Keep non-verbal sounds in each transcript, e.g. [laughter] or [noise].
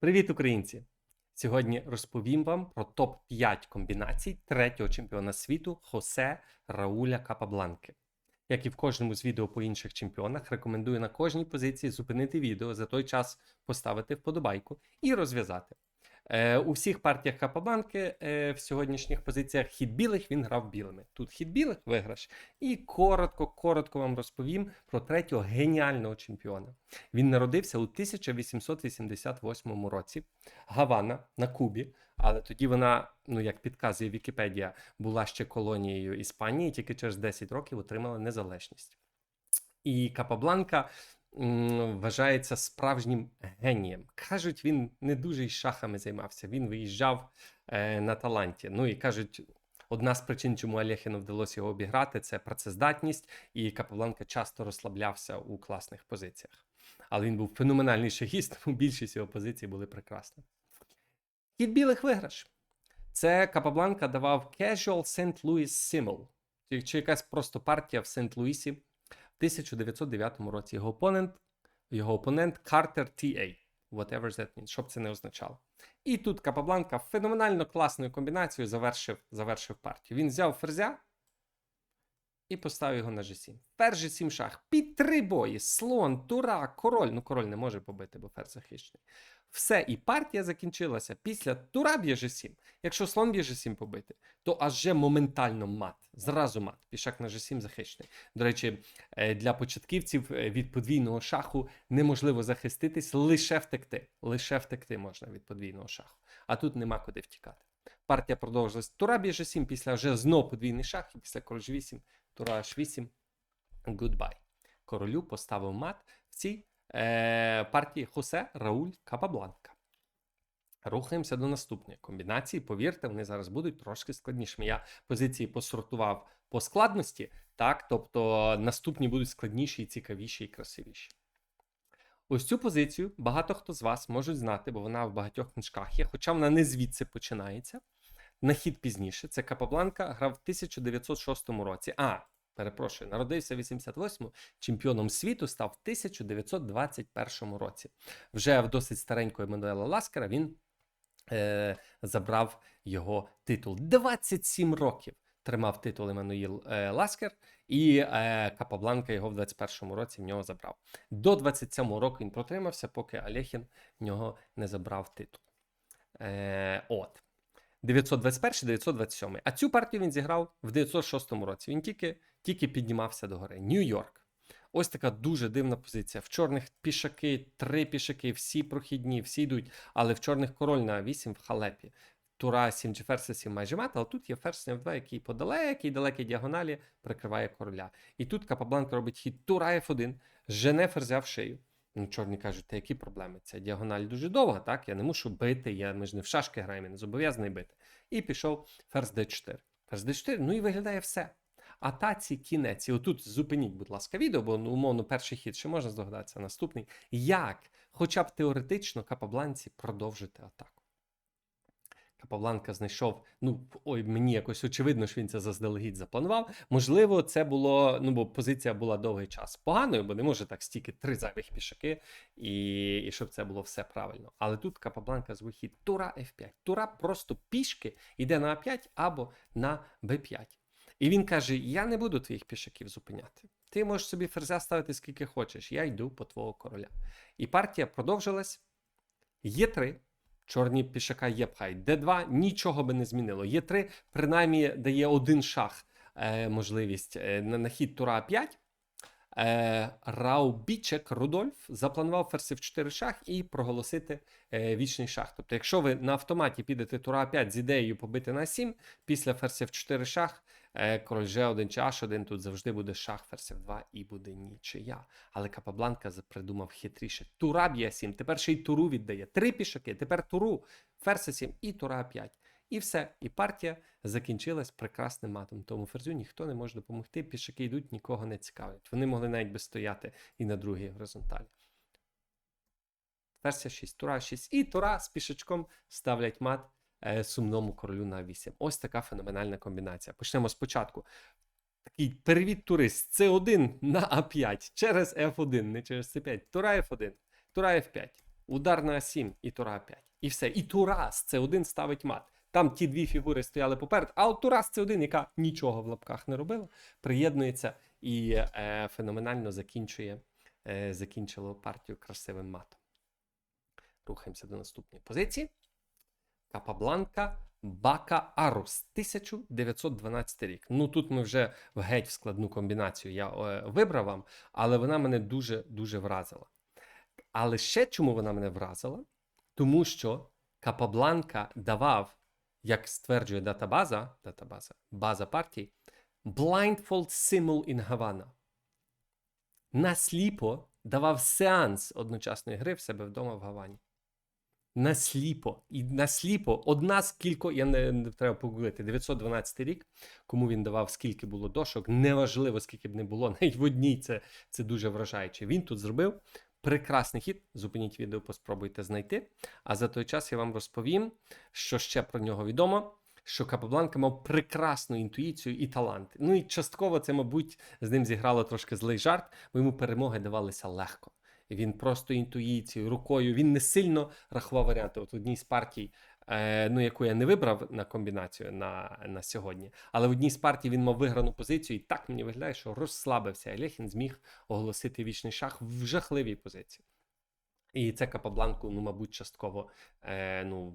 Привіт, українці! Сьогодні розповім вам про топ-5 комбінацій третього чемпіона світу Хосе Рауля Капабланки. Як і в кожному з відео по інших чемпіонах, рекомендую на кожній позиції зупинити відео, за той час поставити вподобайку і розв'язати. Е, у всіх партіях Капабланки е, в сьогоднішніх позиціях хід білих він грав білими. Тут хід білих виграш. І коротко, коротко вам розповім про третього геніального чемпіона. Він народився у 1888 році. Гавана на Кубі, але тоді вона, ну як підказує Вікіпедія, була ще колонією Іспанії, тільки через 10 років отримала незалежність. І Капабланка вважається справжнім генієм. Кажуть, він не дуже й шахами займався. Він виїжджав е, на таланті. Ну і кажуть. Одна з причин, чому Алєхіну вдалося його обіграти, це працездатність, і Капабланка часто розслаблявся у класних позиціях. Але він був феноменальний шахіст, тому більшість його позицій були прекрасні. Хід білих виграш. Це Капабланка давав Casual St. Louis Simmel, чи, якась просто партія в Сент-Луісі 1909 році. Його опонент, його опонент Картер T.A. Whatever that means, що це не означало. І тут Капабланка феноменально класною комбінацією завершив, завершив партію. Він взяв ферзя і поставив його на G7. Ферзь G7 шах. Під три бої. Слон, тура, король. Ну, король не може побити, бо ферзь захищений. Все, і партія закінчилася після тура б'є G7. Якщо слон б'є G7 побити, то аж же моментально мат. Зразу мат. Пішак на G7 захищений. До речі, е, для початківців е, від подвійного шаху неможливо захиститись, лише втекти. Лише втекти можна від подвійного шаху. А тут нема куди втікати. Партія продовжилась. Тура б'є G7, після вже знов подвійний шах, і після король G8, тура H8. Goodbye. Королю поставив мат в цій е, партії Хосе Рауль Капабланка. Рухаємося до наступної комбінації. Повірте, вони зараз будуть трошки складнішими. Я позиції посортував по складності, так, тобто наступні будуть складніші, і цікавіші і красивіші. Ось цю позицію багато хто з вас можуть знати, бо вона в багатьох книжках є, хоча вона не звідси починається. На хід пізніше. Це Капабланка грав в 1906 році. А, перепрошую, народився 88-му, чемпіоном світу став в 1921 році. Вже в досить старенького Еммануела Ласкера він е, забрав його титул. 27 років тримав титул Еммануїл е, Ласкер, і е, Капабланка його в 21-му році в нього забрав. До 27-го року він протримався, поки Алєхін в нього не забрав титул. Е, от. 921-927. А цю партію він зіграв в 906 році. Він тільки, тільки піднімався до гори. Нью-Йорк. Ось така дуже дивна позиція. В чорних пішаки, три пішаки, всі прохідні, всі йдуть. Але в чорних король на 8 в халепі. Тура 7 чи ферзь 7 майже мат, але тут є ферзь F2, який по далекій далекій діагоналі прикриває короля. І тут Капабланка робить хід Тура F1, жене ферзя в шию. Ну, чорні кажуть, та які проблеми? Ця діагональ дуже довга, так? Я не мушу бити, я, ми ж не в шашки граємо, я не зобов'язаний бити. І пішов ферзь d4. Ферзь d4, ну і виглядає все. А таці кінець. І отут зупиніть, будь ласка, відео, бо ну, умовно перший хід ще можна здогадатися, наступний. Як, хоча б теоретично, Капабланці продовжити атаку. Капабланка знайшов. Ну, ой, мені якось очевидно, що він це заздалегідь запланував. Можливо, це було, ну бо позиція була довгий час поганою, бо не може так стільки три зайвих пішаки, і, і щоб це було все правильно. Але тут Капабланка з вихід Тура F5. Тура просто пішки йде на А5 або на Б5. І він каже: Я не буду твоїх пішаків зупиняти. Ти можеш собі ферзя ставити скільки хочеш, я йду по твого короля. І партія продовжилась. Є 3 Чорні пішака є пхай. Д2 нічого би не змінило. Є 3 принаймні дає один шах е, можливість е, на, хід Тура 5. Е, Раубічек Рудольф запланував ферзь в 4 шах і проголосити е, вічний шах. Тобто, якщо ви на автоматі підете Тура 5 з ідеєю побити на 7, після ферзь в 4 шах, е, король G1 чи H1, тут завжди буде шах ферзь в 2 і буде нічия. Але Капабланка придумав хитріше. Тура б'є 7, тепер ще й туру віддає. Три пішаки, тепер туру, ферзь 7 і Тура 5. І все, і партія закінчилась прекрасним матом. Тому ферзю ніхто не може допомогти. Пішаки йдуть, нікого не цікавлять. Вони могли навіть би стояти і на другій горизонталі. Версія 6, тура 6. І тура з пішачком ставлять мат сумному королю на 8. Ось така феноменальна комбінація. Почнемо спочатку. Такий перевід тури з С1 на А5 через F1, не через С5. Тура F1, тура F5. удар на А7 і тура 5. І все. І Турас це один ставить мат. Там ті дві фігури стояли поперед, а от Турас це один, яка нічого в лапках не робила, приєднується і е, феноменально закінчує, е, закінчило партію красивим матом. Рухаємося до наступної позиції. Капабланка Бака Арус, 1912 рік. Ну тут ми вже в геть в складну комбінацію я е, вибрав вам, але вона мене дуже дуже вразила. Але ще чому вона мене вразила? Тому що Капабланка давав, як стверджує датабаза, датабаза, база партій, blindfold simul in Havana. Насліпо давав сеанс одночасної гри в себе вдома в Гавані. Насліпо. І насліпо одна з кількох, я не, не треба погуглити, 912 рік, кому він давав, скільки було дошок, неважливо, скільки б не було, [laughs] навіть в одній це, це дуже вражаюче. Він тут зробив прекрасний хід. Зупиніть відео, поспробуйте знайти. А за той час я вам розповім, що ще про нього відомо. Що Капабланка мав прекрасну інтуїцію і талант. Ну і частково це, мабуть, з ним зіграло трошки злий жарт, бо йому перемоги давалися легко. Він просто інтуїцією, рукою, він не сильно рахував варіанти. От в одній з партій, е, ну яку я не вибрав на комбінацію на, на сьогодні, але в одній з партій він мав виграну позицію, і так мені виглядає, що розслабився. І Лехін зміг оголосити вічний шах в жахливій позиції. І це Капабланку, ну, мабуть, частково е, ну,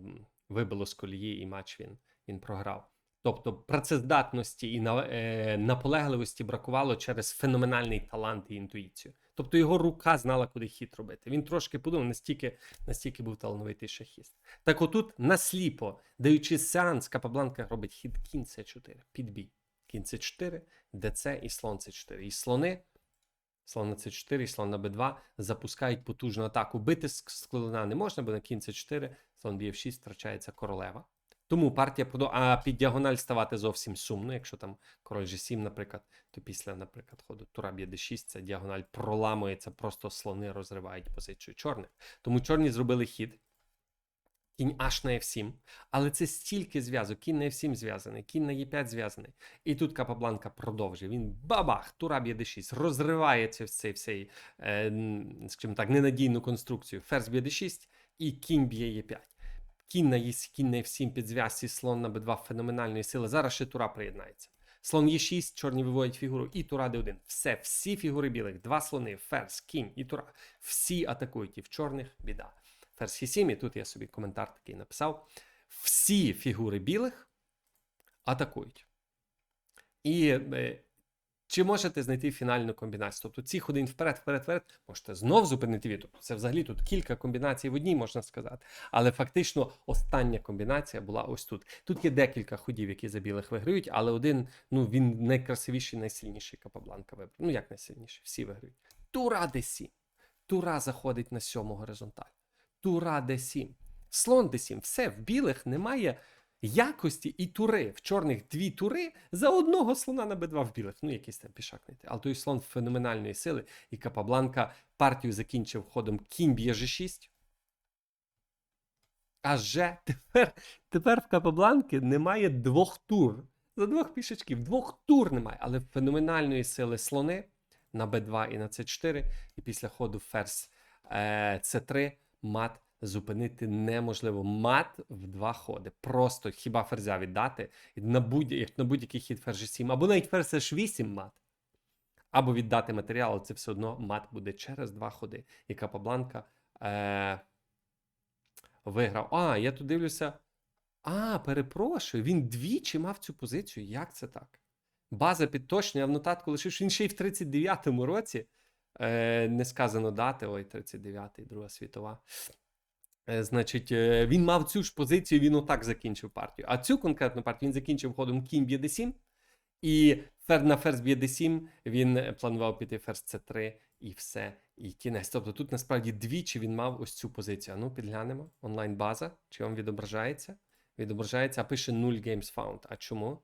вибило з колії, і матч він, він програв. Тобто працездатності і на, е, наполегливості бракувало через феноменальний талант і інтуїцію. Тобто його рука знала, куди хід робити. Він трошки подумав, настільки, настільки був талановитий шахіст. Так отут насліпо, даючи сеанс, Капабланка робить хід кінь С4, підбій. Кінь С4, ДЦ і слон С4. І слони, слон на С4 і слон на Б2 запускають потужну атаку. Бити з не можна, бо на кінь С4, слон б'є в 6, втрачається королева. Тому партія продовжує, а під діагональ ставати зовсім сумно. Якщо там король G7, наприклад, то після, наприклад, ходу тура б'є D6, ця діагональ проламується, просто слони розривають позицію чорних. Тому чорні зробили хід. Кінь аж на F7, але це стільки зв'язок. Кінь на F7 зв'язаний, кінь на E5 зв'язаний. І тут Капабланка продовжує. Він бабах, тура б'є D6, розривається в цей всей, е, скажімо так, ненадійну конструкцію. Ферзь б'є D6 і кінь б'є Е5. Кінь на Е, кінь на F7 під зв'язці, слон на B2 феноменальної сили. Зараз ще тура приєднається. Слон Е6, чорні виводять фігуру і тура D1. Все, всі фігури білих, два слони, ферзь, кінь і тура. Всі атакують. І в чорних біда. Ферзь Е7, і тут я собі коментар такий написав. Всі фігури білих атакують. І е, чи можете знайти фінальну комбінацію? Тобто ці ходин вперед, вперед, вперед, можете знов зупинити. Тобто це взагалі тут кілька комбінацій в одній, можна сказати. Але фактично остання комбінація була ось тут. Тут є декілька ходів, які за білих виграють, але один, ну він найкрасивіший, найсильніший Капабланка вибрав. Ну як найсильніший? Всі виграють. Тура Д7. Тура заходить на сьому горизонталь. Тура Д7. Слон Д7. Все, в білих немає якості і тури. В чорних дві тури за одного слона на Б2 в білих. Ну, якийсь там пішак не. Але той слон феноменальної сили, і Капабланка партію закінчив ходом кінь б'є G6. А же тепер, тепер в Капабланки немає двох тур. За двох пішечків. Двох тур немає, але феноменальної сили слони на Б2 і на С4. І після ходу ферзь е, С3 мат зупинити неможливо. Мат в два ходи. Просто хіба ферзя віддати на будь, як на будь-який хід ферзь 7, або навіть ферзь H8 мат. Або віддати матеріал, це все одно мат буде через два ходи. І Капабланка е, виграв. А, я тут дивлюся. А, перепрошую, він двічі мав цю позицію. Як це так? База підточнення, я в нотатку лишив, що він ще й в 39-му році. Е, не сказано дати, ой, 39-й, Друга світова. Е, Значить, е, він мав цю ж позицію, він отак закінчив партію. А цю конкретну партію він закінчив ходом кінь б'є d7, і фер на ферзь б'є d7 він е, планував піти ферзь c3 і все, і кінець. Тобто тут насправді двічі він мав ось цю позицію. Ну, підглянемо. Онлайн-база. Чи вам відображається? Відображається, а пише 0 games found. А чому?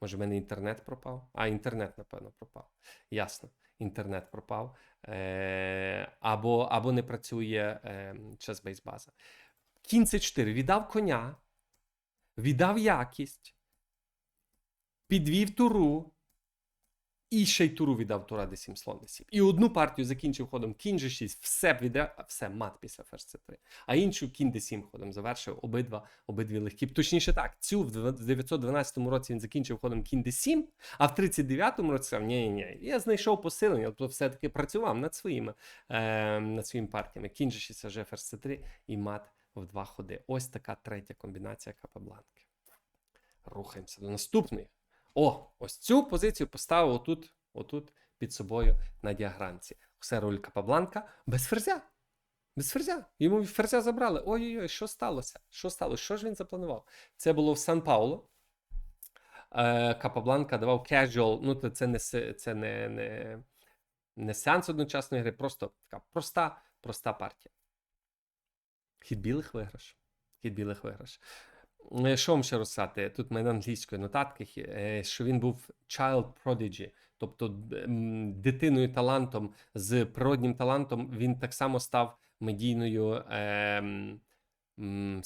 Може, в мене інтернет пропав? А, інтернет, напевно, пропав. Ясно. Інтернет пропав. Е, або, або не працює е, час база. Кінь це 4 віддав коня, віддав якість, підвів туру І ще й туру віддав тура d7, слон d7. І одну партію закінчив ходом кінь g6, все відряд, все мат після ферзь c3. А іншу кінь d7 ходом завершив обидва, обидві легкі. Точніше так, цю в 912 році він закінчив ходом кінь d7, а в 39-му році ні, ні, я знайшов посилення, тобто все-таки працював над своїми, е, над своїми партіями. Кінь g6, g ферзь c3 і мат в два ходи. Ось така третя комбінація Капабланки. Рухаємося до наступної. О, ось цю позицію поставив отут, отут під собою на діаграмці. Все роль Капабланка без ферзя. Без ферзя. Йому ферзя забрали. Ой-ой-ой, що сталося? Що сталося? Що ж він запланував? Це було в Сан Пауло. Е, Капабланка давав casual, ну це не це не, не, не сеанс одночасної гри, просто така проста, проста партія. Хід білих виграш. Хід білих виграш. Е, Що вам ще розсати? Тут мене англійської нотатки, е, що він був child prodigy, тобто дитиною талантом з природнім талантом він так само став медійною ем, м,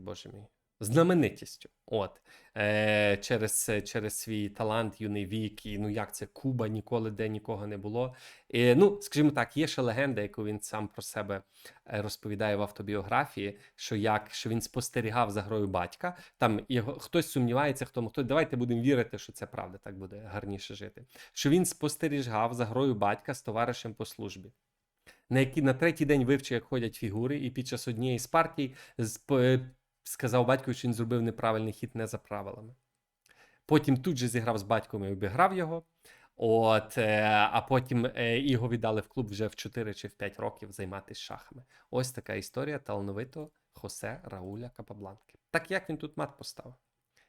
боже мій. Знаменитістю. От. Е, через, через свій талант, юний вік, і ну як це Куба ніколи де нікого не було. І, ну, скажімо так, є ще легенда, яку він сам про себе е, розповідає в автобіографії, що як що він спостерігав за грою батька. Там його хтось сумнівається, хто хто. Давайте будемо вірити, що це правда, так буде гарніше жити. Що він спостерігав за грою батька з товаришем по службі. На який на третій день вивчив, як ходять фігури, і під час однієї з партій з- п- сказав батькові, що він зробив неправильний хід не за правилами. Потім тут же зіграв з батьком і обіграв його. От, е, а потім е, його віддали в клуб вже в 4 чи в 5 років займатися шахами. Ось така історія талановитого Хосе Рауля Капабланки. Так як він тут мат поставив?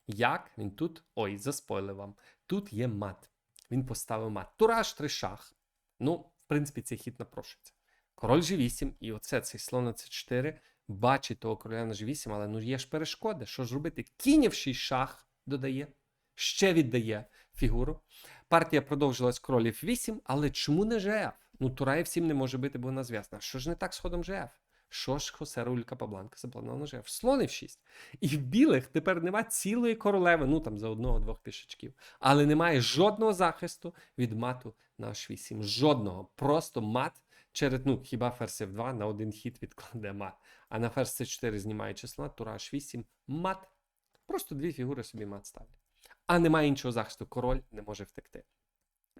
Як він тут. Ой, заспойлив вам. Тут є мат. Він поставив мат. Тураж три шах. Ну, в принципі, цей хід напрошується. Король G8, і оце цей слон на C4 бачить того короля на G8, але ну є ж перешкоди. Що ж робити? Кінь 6 шах додає, ще віддає фігуру. Партія продовжилась королів 8, але чому не ЖФ? Ну, Тура F7 не може бити, бо вона зв'язана. Що ж не так з ходом ЖФ? Що ж Хосе Руль Капабланка запланував на ЖФ? Слон F6. І в білих тепер нема цілої королеви, ну там за одного-двох пішечків. Але немає жодного захисту від мату на H8. Жодного. Просто мат через, ну, хіба ферзь F2 на один хід відкладе мат. А на ферзь C4 знімає числа, тура H8, мат. Просто дві фігури собі мат ставлять. А немає іншого захисту. Король не може втекти.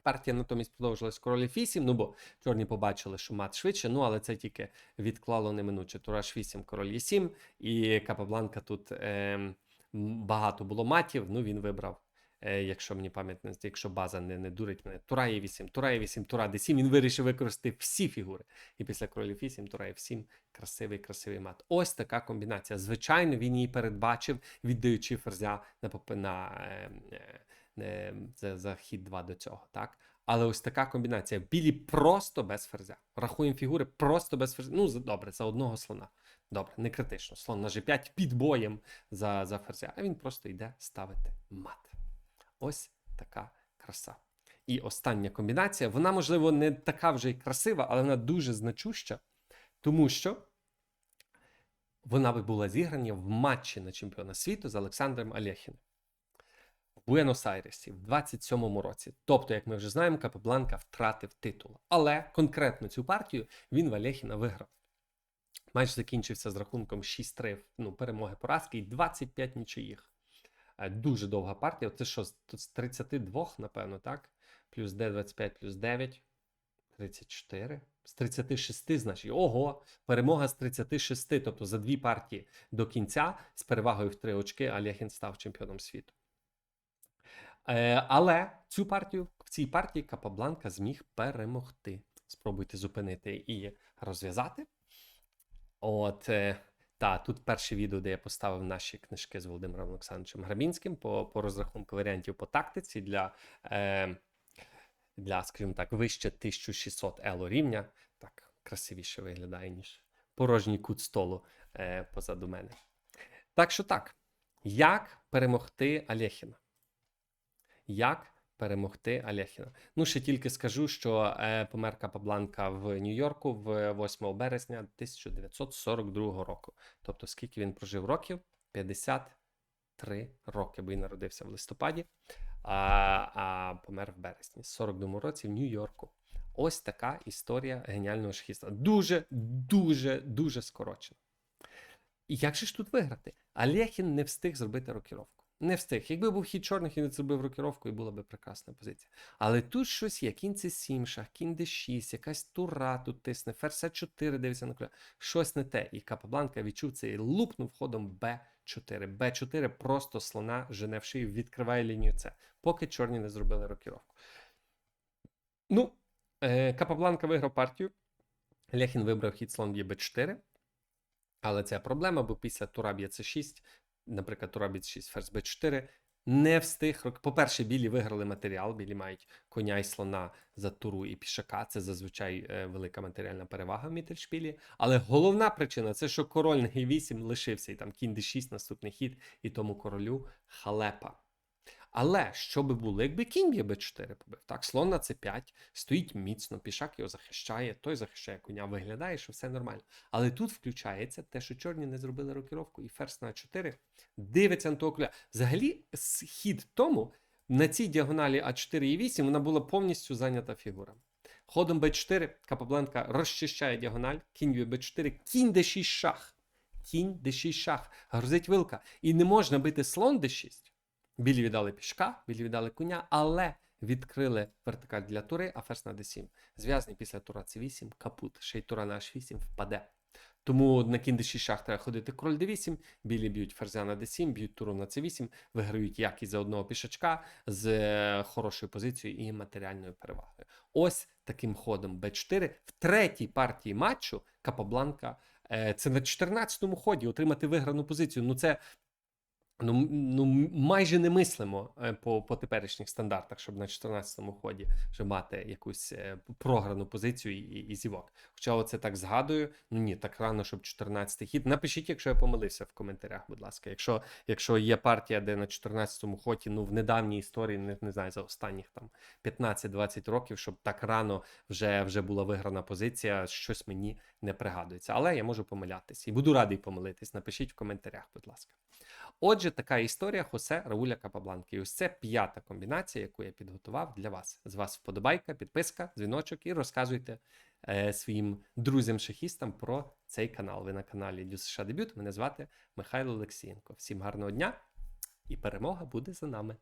Партія натомість продовжилась король F8, ну бо чорні побачили, що мат швидше, ну але це тільки відклало неминуче. Тура H8, король Е7, і Капабланка тут е, багато було матів, ну він вибрав. Е, Якщо мені пам'ять якщо база не, не дурить мене, Тура є 8, Тура є 8, Тура D7, він вирішив використати всі фігури. І після королів 8, Тура є 7, красивий, красивий мат. Ось така комбінація. Звичайно, він її передбачив, віддаючи ферзя на, поп- на е, е, е, за, за хід 2 до цього. так? Але ось така комбінація. Білі просто без ферзя. Рахуємо фігури просто без ферзя. Ну, за- добре, за одного слона. Добре, не критично. Слон на G5 під боєм за, за ферзя, а він просто йде ставити мат. Ось така краса. І остання комбінація, вона, можливо, не така вже й красива, але вона дуже значуща, тому що вона би була зіграна в матчі на чемпіона світу з Олександром Алєхіним. В Буенос-Айресі в 27-му році. Тобто, як ми вже знаємо, Капабланка втратив титул. Але конкретно цю партію він в Алєхіна виграв. Матч закінчився з рахунком 6-3 ну, перемоги поразки і 25 нічиїх. Е, Дуже довга партія. Це що, з- тут з 32, напевно, так? Плюс D25, плюс 9. 34. З 36, значить. Ого! Перемога з 36. Тобто за дві партії до кінця з перевагою в 3 очки Алєхін став чемпіоном світу. Е, але цю партію, в цій партії Капабланка зміг перемогти. Спробуйте зупинити і розв'язати. От, е, та, тут перше відео, де я поставив наші книжки з Володимиром Олександровичем Грабінським по, по розрахунку варіантів по тактиці для, е, для, скажімо так, вище 1600 ело рівня. Так, красивіше виглядає, ніж порожній кут столу е, позаду мене. Так що так, як перемогти Алєхіна? Як перемогти Алєхіна? Ну, ще тільки скажу, що е, помер Капабланка в Нью-Йорку в 8 березня 1942 року. Тобто, скільки він прожив років? 53 роки, бо він народився в листопаді. а, а помер в березні, 42-му році в Нью-Йорку. Ось така історія геніального шахіста. Дуже, дуже, дуже скорочена. І як же ж тут виграти? Алєхін не встиг зробити рокіровку. Не встиг. Якби був хід чорних не зробив рокіровку, і була би прекрасна позиція. Але тут щось є: кінь це 7 шах, кінь d6, якась тура тут тисне, ферзь 4 дивиться на куля. Щось не те. І Капабланка відчув це і лупнув ходом Б4. Б4 просто слона жене в шию, відкриває лінію С, поки чорні не зробили рокіровку. Ну, е, Капабланка виграв партію. Лехін вибрав хід слон б'є Б4. Але це проблема, бо після тура б'є С6, наприклад, б'є С6, ферзь Б4, не встиг. По-перше, білі виграли матеріал, білі мають коня і слона за туру і пішака. Це зазвичай е, велика матеріальна перевага в мітершпілі. Але головна причина це, що король на G8 лишився, і там кінь D6, наступний хід, і тому королю халепа. Але що би було, якби кінь б'є Б4 побив? Так, слон на С5, стоїть міцно, пішак його захищає, той захищає коня, виглядає, що все нормально. Але тут включається те, що чорні не зробили рокіровку, і ферзь на 4 дивиться на того коля. Взагалі, с- хід тому на цій діагоналі А4 і 8 вона була повністю зайнята фігурами. Ходом Б4 Капабленка розчищає діагональ, кінь б'є Б4, кінь Д6 шах. Кінь Д6 шах. Грозить вилка. І не можна бити слон Д6. Білі віддали пішка, білі віддали коня, але відкрили вертикаль для тури, а ферзь на d7. Зв'язаний після тура c8, капут. Ще й тура на h8 впаде. Тому на кінь d6 шах треба ходити король d8, білі б'ють ферзя на d7, б'ють туру на c8, виграють якість за одного пішачка з е, хорошою позицією і матеріальною перевагою. Ось таким ходом b4 в третій партії матчу Капабланка. е, Це на 14-му ході отримати виграну позицію. Ну це Ну, ну майже не мислимо е, по, по теперішніх стандартах, щоб на 14-му ході вже мати якусь е, програну позицію і, і зівок. Хоча оце так згадую. Ну ні, так рано, щоб 14-й хід. Напишіть, якщо я помилився в коментарях, будь ласка. Якщо, якщо є партія, де на 14-му ході, ну в недавній історії, не, не знаю, за останніх там 15-20 років, щоб так рано вже, вже була виграна позиція, щось мені не пригадується. Але я можу помилятись і буду радий помилитись. Напишіть в коментарях, будь ласка. Отже, така історія Хосе Рауля Капабланки. І ось це п'ята комбінація, яку я підготував для вас. З вас вподобайка, підписка, дзвіночок і розказуйте е, своїм друзям-шахістам про цей канал. Ви на каналі США Дебют. Мене звати Михайло Олексієнко. Всім гарного дня і перемога буде за нами.